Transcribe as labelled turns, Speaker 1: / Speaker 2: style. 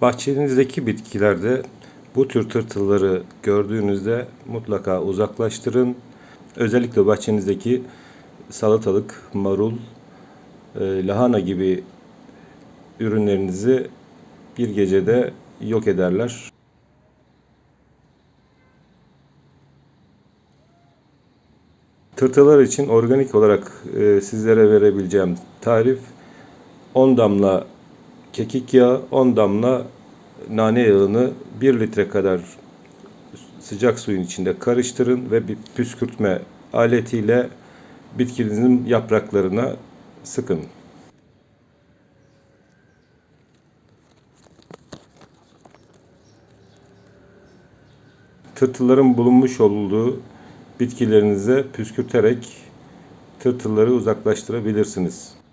Speaker 1: Bahçenizdeki bitkilerde bu tür tırtılları gördüğünüzde mutlaka uzaklaştırın. Özellikle bahçenizdeki salatalık, marul, e, lahana gibi ürünlerinizi bir gecede yok ederler. Tırtılar için organik olarak e, sizlere verebileceğim tarif 10 damla kekik yağı, 10 damla nane yağını 1 litre kadar sıcak suyun içinde karıştırın ve bir püskürtme aletiyle bitkinizin yapraklarına sıkın. Tırtılların bulunmuş olduğu bitkilerinize püskürterek tırtılları uzaklaştırabilirsiniz.